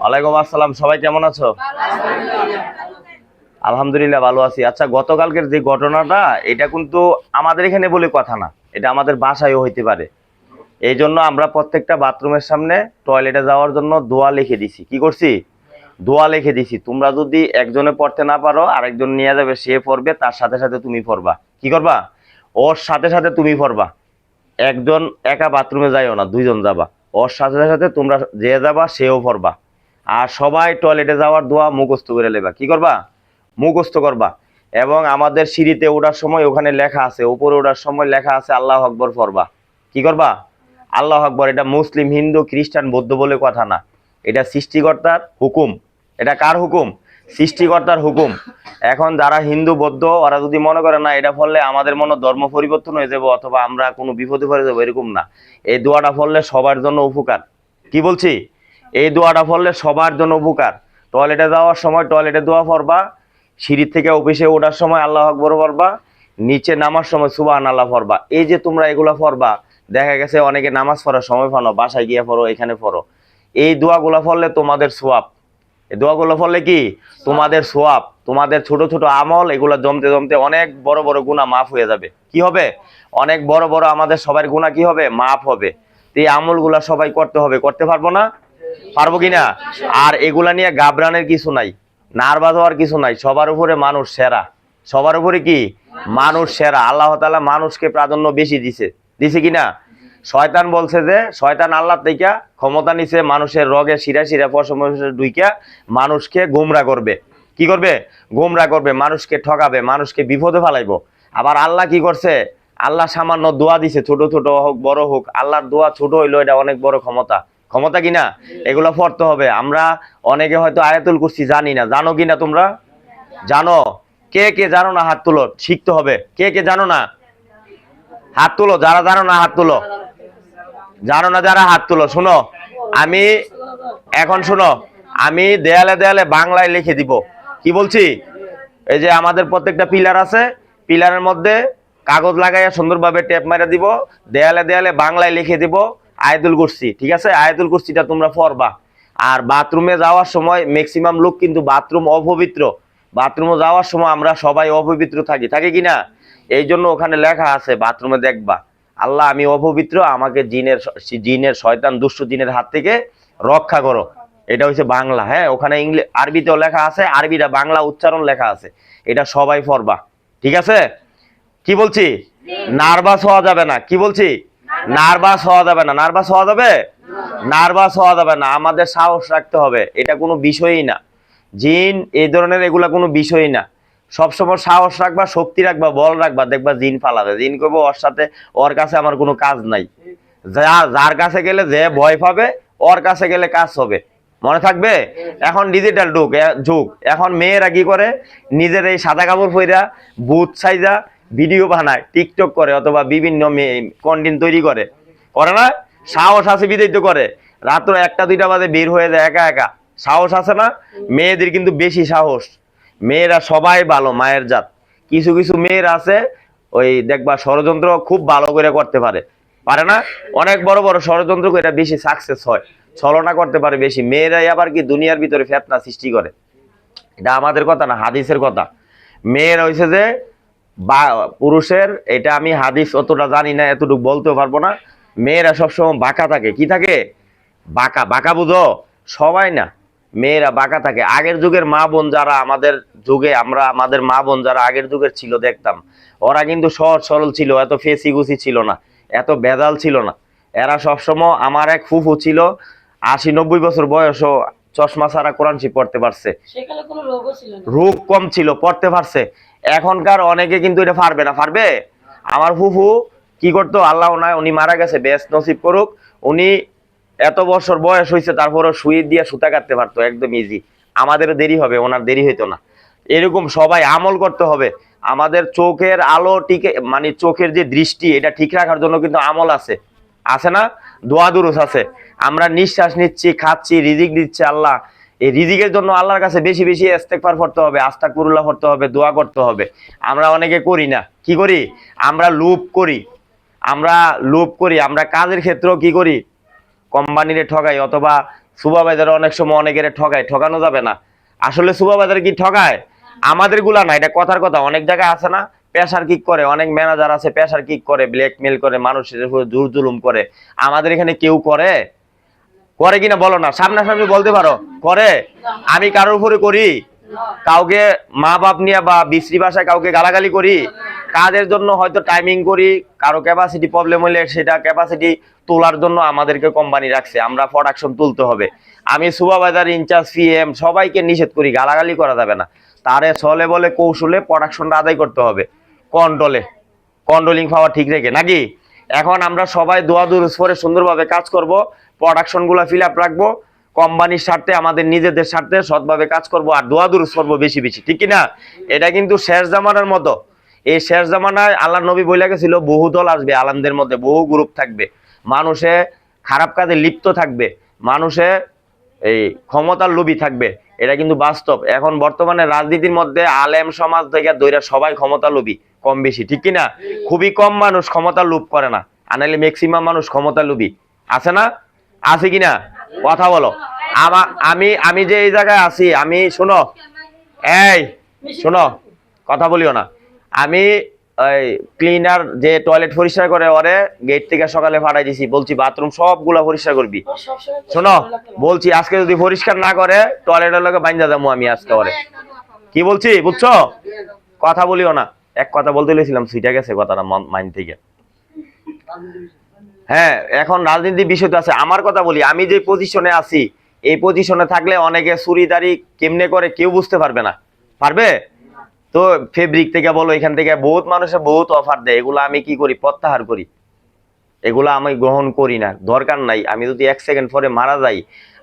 ওয়ালাইকুম আসসালাম, সবাই কেমন আছো? আলহামদুলিল্লাহ ভালো আছি। আচ্ছা গতকালকের যে ঘটনাটা, এটা কিন্তু আমাদের এখানে বলে কথা না। এটা আমাদের বাসায়ও হইতে পারে। এই জন্য আমরা প্রত্যেকটা বাথরুমের সামনে টয়লেটে যাওয়ার জন্য দোয়া লিখে দিছি। কি করছি? দোয়া লিখে দিছি। তোমরা যদি একজনে পড়তে না পারো, আরেকজন নিয়ে যাবে, সে পড়বে, তার সাথে সাথে তুমি পড়বা। কি করবা? ওর সাথে সাথে তুমি পড়বা। একজন একা বাথরুমে যাইও না, দুইজন যাবা। ওর সাথে সাথে তোমরা যে যাবা, সেও পড়বা আর সবাই টয়লেটে যাওয়ার দোয়া মুখস্থ করে নেবা কি করবা? মুখস্থ করবা। এবং আমাদের সিঁড়িতে ওঠার সময় ওখানে লেখা আছে, উপরে ওঠার সময় লেখা আছে, আল্লাহ আকবর পড়বা। কি করবা? আল্লাহ আকবর, এটা মুসলিম, হিন্দু, খ্রিস্টান, বৌদ্ধ বলে কথা না। এটা সৃষ্টিকর্তার হুকুম। এটা কার হুকুম? সৃষ্টিকর্তার হুকুম। এখন যারা হিন্দু, বৌদ্ধ, ওরা যদি মনে করে না, এটা ফললে আমাদের মনে ধর্ম পরিবর্তন হয়ে যাবে অথবা আমরা কোনো বিপদে পড়ে যাব, এরকম না। এই দোয়াটা ফললে সবার জন্য উপকার। কি বলছি? এই দোয়াটা ফললে সবার জন্য উপকার। টয়লেটে যাওয়ার সময় টয়লেটে দোয়া পড়বা সিঁড়ি থেকে অফিসে ওঠার সময় আল্লাহ আকবর পড়বা, নিচে নামার সময় সুবাহ আল্লাহ পড়বা। এই যে তোমরা এগুলা পড়বা, দেখা গেছে অনেকে নামাজ পড়ার সময় পানো, বাসায় গিয়ে পড়ো, এখানে পড়ো। এই দোয়াগুলা পড়লে তোমাদের সোয়াব। এই দোয়াগুলো পড়লে কি? তোমাদের সোয়াব, তোমাদের ছোট ছোট আমল, এগুলো জমতে জমতে অনেক বড় বড় গুণা মাফ হয়ে যাবে। কি হবে? অনেক বড় বড় আমাদের সবার গুণা কি হবে? মাফ হবে। এই আমলগুলা সবাই করতে হবে। করতে পারব না? পারব কিনা আর এগুলা নিয়ে গাবরানের কিছু নাই। নার্ভাস হওয়ার কিছু নাই। সবার উপরে মানুষ সেরা। সবার উপরে কি? মানুষ সেরা। আল্লাহ তালা মানুষকে প্রাধান্য বেশি দিছে। দিছে কিনা শয়তান বলছে যে, শয়তান আল্লাহ থেকে ক্ষমতা নিছে, মানুষের রগে শিরা শিরা পশম ডুইকা মানুষকে গোমরা করবে। কি করবে? গোমরা করবে, মানুষকে ঠকাবে, মানুষকে বিপদে ফেলাইবো। আবার আল্লাহ কি করছে? আল্লাহ সামান্য দোয়া দিছে, ছোট ছোট হোক, বড় হোক, আল্লাহর দোয়া ছোট হইল, এটা অনেক বড় ক্ষমতা। ক্ষমতা কিনা এগুলো পড়তে হবে। আমরা অনেকে হয়তো আয়াতুল কুরসি জানি না। জানো কিনা তোমরা? জানো। কে কে জানো না হাত তুলো? শিখতে হবে। কে কে জানো না? হাত তুলো। যারা জানো না হাত তুলো। জানো না যারা হাত তুলো, শোনো। আমি, এখন শোনো, আমি দেয়ালে দেয়ালে বাংলায় লিখে দিব। কি বলছি? এই যে আমাদের প্রত্যেকটা পিলার আছে, পিলারের মধ্যে কাগজ লাগাইয়া সুন্দরভাবে টেপ মারা দিব, দেয়ালে দেয়ালে বাংলায় লিখে দিব, আয়াতুল কুরসি, ঠিক আছে? আয়াতুল কুরসিটা তোমরা পড়বা। আর বাথরুমে যাওয়ার সময় ম্যাক্সিমাম লোক কিন্তু বাথরুম অপবিত্র। বাথরুমে যাওয়ার সময় আমরা সবাই অপবিত্র থাকি থাকি কি না? এই জন্য ওখানে লেখা আছে, বাথরুমে দেখবা। আল্লাহ, আমি অপবিত্র, আমাকে জিনের জিনের শয়তান দুষ্ট জিনের হাত থেকে রক্ষা করো। এটা হচ্ছে বাংলা হ্যাঁ? ওখানে ইংলিশ আরবিতেও লেখা আছে, আরবিটা বাংলা উচ্চারণ লেখা আছে। এটা সবাই পড়বা, ঠিক আছে? কি বলছি? নার্ভাস হওয়া যাবে না। কি বলছি? নার্ভাস হওয়া যাবে না। নার্ভাস হওয়া যাবে? নার্ভাস হওয়া যাবে না। আমাদের সাহস রাখতে হবে। এটা কোনো বিষয়ই না। জিন, এই ধরনের এগুলা কোনো বিষয়ই না। সবসময় সাহস রাখবা, শক্তি রাখবা, বল রাখবা, দেখবা জিন ফালাবে। জিন করব ওর সাথে, ওর কাছে আমার কোনো কাজ নাই। যা, যার কাছে গেলে যে ভয় পাবে, ওর কাছে গেলে কাজ হবে। মনে থাকবে? এখন ডিজিটাল যুগ যুগ। এখন মেয়েরা কি করে? নিজের এই সাদা কাপড় পইরা বুথ সাইজা, ভিডিও বানায়, টিকটক করে, অথবা বিভিন্ন মেয়ে কন্টেন্ট তৈরি করে। করে না? সাহস আছে বিদায় তো করে। রাত্র একটা, দুইটা বাজে, বের হয়ে যায়, একা একা। সাহস আছে না? মেয়েদের কিন্তু বেশি সাহস। মেয়েরা সবাই ভালো, মায়ের জাত। কিছু কিছু মেয়ের আছে, ওই দেখবা ষড়যন্ত্র খুব ভালো করে করতে পারে। পারে না? অনেক বড় বড় ষড়যন্ত্র করে বেশি সাকসেস হয়। ছলনা করতে পারে বেশি। মেয়েরাই আবার কি দুনিয়ার ভিতরে ফেতনা সৃষ্টি করে? এটা আমাদের কথা না, হাদিসের কথা। মেয়ের হয়েছে যে, বা, পুরুষের, এটা আমি হাদিস অতটা জানি না, এতটুকু বলতেও পারব না। মেয়েরা সবসময় বাঁকা থাকে। কি থাকে? বাঁকা। বাঁকা বুঝো? সবাই না। মেয়েরা বাঁকা থাকে। আগের যুগের মা বোন যারা আমাদের যুগে আমরা আমাদের মা বোন যারা আগের যুগের ছিল দেখতাম। ওরা কিন্তু সহজ সরল ছিল এত ফেসি গুছি ছিল না এত বেদাল ছিল না। এরা সবসময় আমার এক ফুফু ছিল আশি নব্বই বছর বয়সও চশমা ছাড়া কোরআন শিব পড়তে পারছে। রোগ কম ছিল পড়তে পারছে। এখনকার অনেকে কিন্তু এটা পারবে না পারবে? আমার ফুফু কি করতো? আল্লাহ নাই উনি মারা গেছে বেশ নসিব করুক। উনি এত বছর বয়স হয়েছে তারপরও সুই দিয়ে সুতা কাটতে পারতো, একদম ইজি আমাদেরও দেরি হবে, ওনার দেরি হইতো না। এরকম সবাই আমল করতে হবে। আমাদের চোখের আলো টিকে মানে চোখের যে দৃষ্টি, এটা ঠিক রাখার জন্য কিন্তু আমল আছে। আছে না? দোয়া দুরুস আছে। আমরা নিঃশ্বাস নিচ্ছি, খাচ্ছি, রিজিক দিচ্ছে আল্লাহ। এই রিজিকের জন্য আল্লাহর কাছে বেশি বেশি ইস্তেগফার করতে হবে, আস্তাগফিরুল্লাহ করতে হবে, দোয়া করতে হবে। আমরা অনেকে করি না। কি করি? আমরা লুপ করি। আমরা লোভ করি। আমরা কাজের ক্ষেত্রেও কি করি? কোম্পানিরে ঠগাই অথবা সুপারভাইজার অনেক সময় অনেকের ঠগায় ঠকানো যাবে না। আসলে সুপারভাইজার কি ঠগায়? আমাদেরগুলা না, এটা কথার কথা, অনেক জায়গায় আছে না পেশার কিক করে, অনেক ম্যানেজার আছে পেশার কিক করে ব্ল্যাকমেল করে, মানুষের উপর জোর জুলুম করে। আমাদের এখানে কেউ করে? করে কিনা বলো না, সামনাসামনি বলতে পারো, করে? আমি কারোর উপরে করি? কাউকে মা বাপ নিয়ে বা বিশ্রী ভাষায় কাউকে গালাগালি করি? কাজের জন্য হয়তো টাইমিং করি, কারও ক্যাপাসিটি প্রবলেম হলে সেটা ক্যাপাসিটি তোলার জন্য আমাদেরকে কোম্পানি রাখছে, আমরা প্রোডাকশন তুলতে হবে। আমি সুপারভাইজার ইনচার্জ সিএম সবাইকে নিষেধ করি, গালাগালি করা যাবে না। তারে ছলে বলে কৌশলে প্রোডাকশনটা আদায় করতে হবে কন্ট্রোলে কন্ট্রোলিং পাওয়ার ঠিক রেখে, নাকি? এখন আমরা সবাই দোয়া দুরুস করে সুন্দরভাবে কাজ করব প্রোডাকশনগুলো ফিল আপ রাখব কোম্পানির স্বার্থে, আমাদের নিজেদের স্বার্থে সৎভাবে কাজ করব, আর দোয়া দুরুস করব বেশি বেশি, ঠিক কি না এটা কিন্তু শেষ জামানার মতো। এই শেষ জামানায় আল্লাহ নবী বলে গেছিল, বহু দল আসবে আলামদের মধ্যে, বহু গ্রুপ থাকবে। মানুষে খারাপ কাজে লিপ্ত থাকবে, মানুষে এই ক্ষমতার লোভী থাকবে, এটা কিন্তু বাস্তব। এখন বর্তমানে রাজনীতির মধ্যে আলেম সমাজ থেকে দৈরা সবাই ক্ষমতা লোভী, কম বেশি, ঠিক কি না খুবই কম মানুষ ক্ষমতা লোভ করে না আনাইলে ম্যাক্সিমাম মানুষ ক্ষমতা লোভী। আছে না? আছে কিনা? কথা বলো। আমা, আমি আমি যে এই জায়গায় আছি, আমি, শোনো। এই, শোনো, কথা বলিও না। আমি ওই ক্লিনার যে টয়লেট পরিষ্কার করে ওরে গেট থেকে সকালে ফাটাই দিছি বলছি বাথরুম সবগুলা পরিষ্কার করবি। শোনো বলছি আজকে যদি পরিষ্কার না করে টয়লেটের লোকে বাইন্দা যাব আমি আজকে ওরে। কি বলছি বুঝছ? কথা বলিও না। এক কথা বলতে গেছিলাম সুইটা গেছে কথাটা মাইন্ড থেকে। হ্যাঁ এখন রাজনীতি বিষয় তো আছে। আমার কথা বলি আমি যে পজিশনে আছি এই পজিশনে থাকলে অনেকে চুরিদারি কেমনে করে কেউ বুঝতে পারবে না। পারবে? তো ফেব্রিক থেকে বলো এখান থেকে বহুত মানুষে বহুত অফার দেয়। এগুলো আমি কি করি? প্রত্যাহার করি। এগুলো আমি গ্রহণ করি না। দরকার নাই। আমি যদি এক সেকেন্ড পরে মারা যাই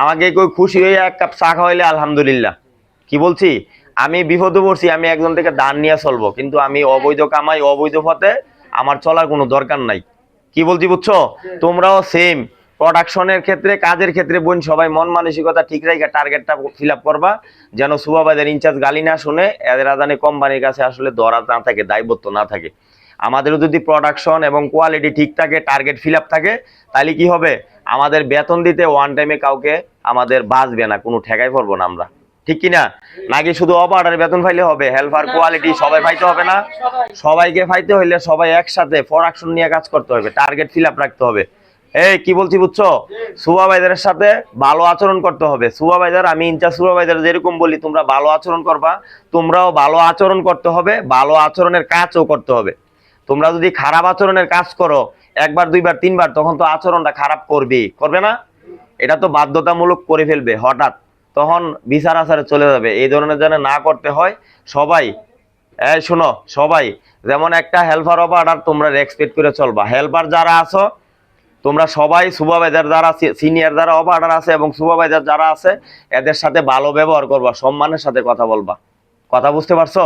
আমাকে কেউ খুশি হয়ে এক কাপ চা খাওয়াইলে আলহামদুলিল্লাহ। কি বলছি? আমি বিপদে পড়ছি আমি একজন থেকে দান নিয়ে চলবো। কিন্তু আমি অবৈধ কামাই অবৈধ পথে আমার চলার কোনো দরকার নাই। কি বলছি বুঝছ? তোমরাও সেম প্রোডাকশনের ক্ষেত্রে কাজের ক্ষেত্রে বোন সবাই মন মানসিকতা ঠিক রেখে টার্গেটটা ফিল আপ করবা। যেন সুবাবাদের ইনচার্জ গালি না শুনে এদের আদানে কোম্পানির কাছে আসলে দরা না থাকে দায়বদ্ধ না থাকে। আমাদেরও যদি প্রোডাকশন এবং কোয়ালিটি ঠিক থাকে টার্গেট ফিল থাকে তাহলে কি হবে? আমাদের বেতন দিতে ওয়ান টাইমে কাউকে আমাদের বাঁচবে না কোনো ঠেকাই পড়ব না আমরা। ঠিক কি না নাকি শুধু অপারেটার বেতন ফাইলে হবে? হেল্পার কোয়ালিটি সবাই ফাইতে হবে না? সবাইকে ফাইতে হইলে সবাই একসাথে প্রোডাকশন নিয়ে কাজ করতে হবে টার্গেট ফিল আপ রাখতে হবে। এই, কি বলছি বুঝছ? সুপারভাইজারের সাথে ভালো আচরণ করতে হবে। সুপারভাইজার আমি ইনচার্জ সুপারভাইজার যেরকম বলি, তোমরা ভালো আচরণ করবা, তোমরাও ভালো আচরণ করতে হবে, ভালো আচরণের কাজও করতে হবে। তোমরা যদি খারাপ আচরণের কাজ করো, একবার, দুইবার, তিনবার, তখন তো আচরণটা খারাপ করবে করবে না? এটা তো বাধ্যতামূলক করে ফেলবে, হঠাৎ। তখন বিচার আচারে চলে যাবে। এই ধরনের যেন না করতে হয়, সবাই, এই শোনো, সবাই, যেমন একটা হেল্পার অর্ডার তোমরা রেসপেক্ট করে চলবা। হেল্পার যারা আছো তোমরা সবাই সুপারভাইজার যারা সিনিয়র যারা অফ অর্ডার আছে এবং সুপারভাইজার যারা আছে, এদের সাথে ভালো ব্যবহার করবা, সম্মানের সাথে কথা বলবা। কথা বুঝতে পারছ?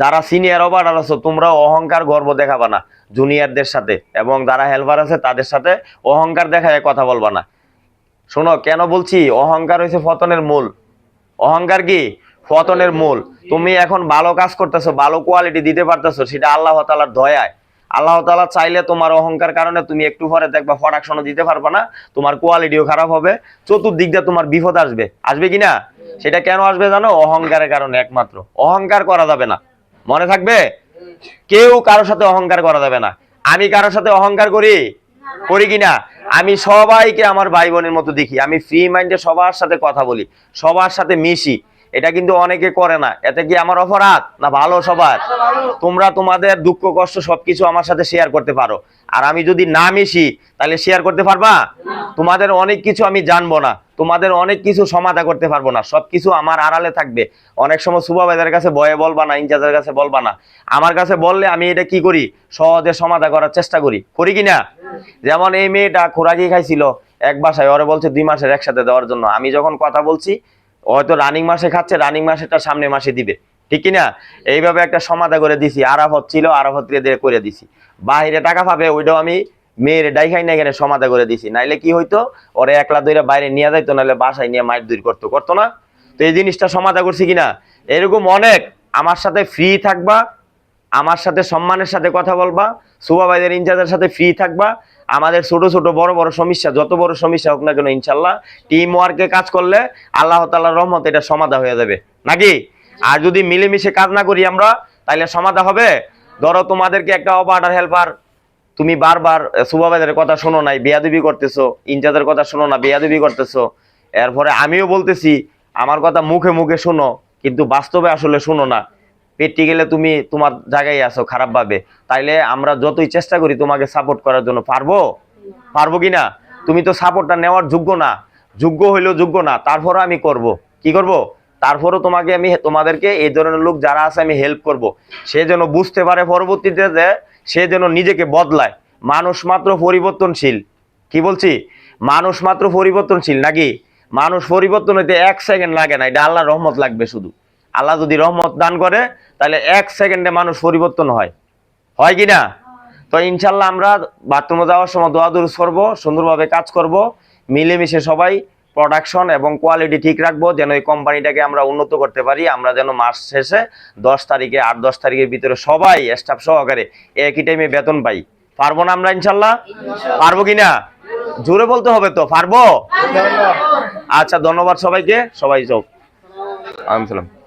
যারা সিনিয়র অফ অর্ডার আছো, তোমরা অহংকার, গর্ব দেখাবা না জুনিয়রদের সাথে এবং যারা হেল্পার আছে, তাদের সাথে অহংকার দেখায় কথা বলবা না। শোনো, কেন বলছি? অহংকার হয়েছে পতনের মূল। অহংকার কি? পতনের মূল। তুমি এখন ভালো কাজ করতেছো, ভালো কোয়ালিটি দিতে পারতেছো, সেটা আল্লাহ তালার দয়ায়। আল্লাহ তালা চাইলে তোমার অহংকার কারণে তুমি একটু পরে দেখবা প্রোডাকশনও দিতে পারবে না, তোমার কোয়ালিটিও খারাপ হবে চতুর্দিক দিয়ে তোমার বিপদ আসবে। আসবে কি না? সেটা কেন আসবে জানো? অহংকারের কারণে একমাত্র। অহংকার করা যাবে না। মনে থাকবে? কেউ কারোর সাথে অহংকার করা যাবে না। আমি কারোর সাথে অহংকার করি? করি কিনা আমি সবাইকে আমার ভাই বোনের মতো দেখি। আমি ফ্রি মাইন্ডে সবার সাথে কথা বলি, সবার সাথে মিশি। এটা কিন্তু অনেকে করে না। এতে কি আমার অপরাধ না ভালো সবার? তোমরা তোমাদের দুঃখ, কষ্ট সবকিছু আমার সাথে শেয়ার করতে পারো। আর আমি যদি না মিশি, তাহলে শেয়ার করতে পারবা? তোমাদের অনেক কিছু আমি জানব না। তোমাদের অনেক কিছু সমাধা করতে পারব না। সবকিছু আমার আড়ালে থাকবে। অনেক সময় সুবাবাইদের কাছে বয়ে বলবা না, ইনচার্জের কাছে বলবা না। আমার কাছে বললে আমি এটা কি করি? সহজে সমাধা করার চেষ্টা করি। করি কি না? যেমন এই মেয়েটা খোরাকি খাইছিল এক বাসায়, ওরে বলছে দুই মাসের একসাথে দেওয়ার জন্য। আমি যখন কথা বলছি হয়তো রানিং মাসে খাচ্ছে রানিং মাসে মাসেটা সামনে মাসে দিবে। ঠিক না এইভাবে একটা সমাধা করে দিছি, আরাফত ছিল, আরাফত দিয়ে করে দিছি। বাহিরে টাকা পাবে, ওইটাও আমি মেয়ের ডাইখাই না এখানে, সমাধা করে দিছি। নাইলে কি হইতো? ওরে একলা দইরা বাইরে নিয়ে যাইতো নাহলে বাসায় নিয়ে মাইট দূর করতো করতো না? তো এই জিনিসটা সমাধা করছি কিনা? এরকম অনেক। আমার সাথে ফ্রি থাকবা, আমার সাথে সম্মানের সাথে কথা বলবা সুপারভাইজার ইনচার্জের সাথে ফ্রি থাকবা। আমাদের ছোট ছোট বড় বড় সমস্যা, যত বড় সমস্যা হোক না কেন, ইনশাল্লাহ টিম ওয়ার্কে কাজ করলে আল্লাহ তাআলার রহমত এটা সমাধা হয়ে যাবে। নাকি? আর যদি মিলেমিশে কাজ না করি আমরা তাহলে সমাধা হবে? ধরো তোমাদেরকে একটা অপার্ডার হেল্পার তুমি বারবার সুপারভাইজারের কথা শোনো নাই, বেয়াদবি করতেছো, ইনচার্জের কথা শোনো না, বেয়াদবি করতেছো। এরপরে আমিও বলতেছি, আমার কথা মুখে মুখে শোনো, কিন্তু বাস্তবে আসলে শোনো না। গেলে তুমি তোমার জায়গায় আছো খারাপ ভাবে তাইলে আমরা যতই চেষ্টা করি তোমাকে সাপোর্ট করার জন্য, পারব? পারব কি না? তুমি তো সাপোর্টটা নেওয়ার যোগ্য না। যোগ্য হইলেও যোগ্য না, তারপরও আমি করব। কি করব? তারপরও তোমাকে আমি তোমাদেরকে এই ধরনের লোক যারা আছে আমি হেল্প করব। সে যেন বুঝতে পারে পরবর্তীতে যে সে যেন নিজেকে বদলায়। মানুষ মাত্র পরিবর্তনশীল। কি বলছি? মানুষ মাত্র পরিবর্তনশীল নাকি? মানুষ পরিবর্তন হইতে এক সেকেন্ড লাগে না, এটা আল্লাহ রহমত লাগবে শুধু। আল্লাহ যদি রহমত দান করে তাহলে এক সেকেন্ডে মানুষ পরিবর্তন হয়। হয় কি না? তো ইনশাল্লাহ আমরা বাথরুমে যাওয়ার সময় দোয়া দুরুস করব সুন্দরভাবে কাজ করব মিলেমিশে সবাই প্রোডাকশন এবং কোয়ালিটি ঠিক রাখব যেন এই কোম্পানিটাকে আমরা উন্নত করতে পারি আমরা যেন মাস শেষে দশ তারিখে আট দশ তারিখের ভিতরে সবাই স্টাফ সহকারে একই টাইমে বেতন পাই। পারব না আমরা ইনশাল্লাহ? পারব কি না? জোরে বলতে হবে তো পারব? আচ্ছা ধন্যবাদ সবাইকে সবাই আলাইকুম সালাম